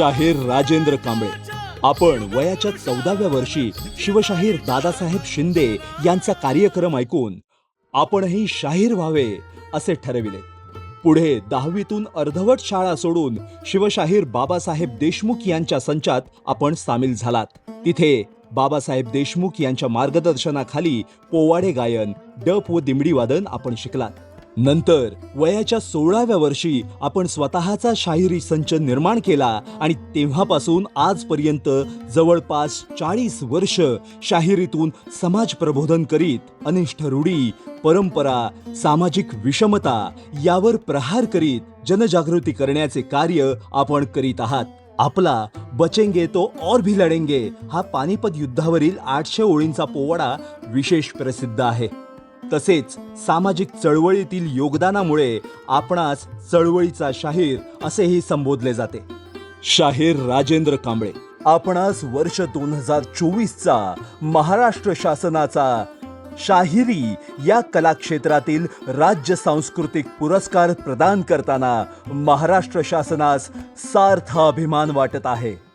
शिवशाहीर राजेंद्र कांबळे. आपण वयाच्या चौदाव्या वर्षी शिवशाहीर दादासाहेब शिंदे यांचा कार्यक्रम ऐकून आपणही शाहीर व्हावे असे ठरविले. पुढे दहावीतून अर्धवट शाळा सोडून शिवशाहीर बाबासाहेब देशमुख यांच्या संचात आपण सामील झालात. तिथे बाबासाहेब देशमुख यांच्या मार्गदर्शनाखाली पोवाडे गायन डप व दिमडी वादन आपण शिकलात. नंतर वयाच्या सोळाव्या वर्षी आपण स्वतःचा शाहिरी संच निर्माण केला आणि तेव्हापासून आजपर्यंत जवळपास चाळीस वर्ष शाहिरीतून समाज प्रबोधन करीत अनिष्ठ रूढी परंपरा सामाजिक विषमता यावर प्रहार करीत जनजागृती करण्याचे कार्य आपण करीत आहात. आपला बचेंगे तो और भी लढेंगे हा पानिपत युद्धावरील आठशे ओळींचा पोवाडा विशेष प्रसिद्ध आहे. तसेच सामाजिक चळवळीतील योगदानामुळे आपणास चळवळीचा शाहीर असेही संबोधले जाते. शाहीर राजेंद्र कांबळे आपणास वर्ष दोन हजार चोवीसचा महाराष्ट्र शासनाचा शाहिरी या कलाक्षेत्रातील राज्य सांस्कृतिक पुरस्कार प्रदान करताना महाराष्ट्र शासनास सार्थ अभिमान वाटत आहे.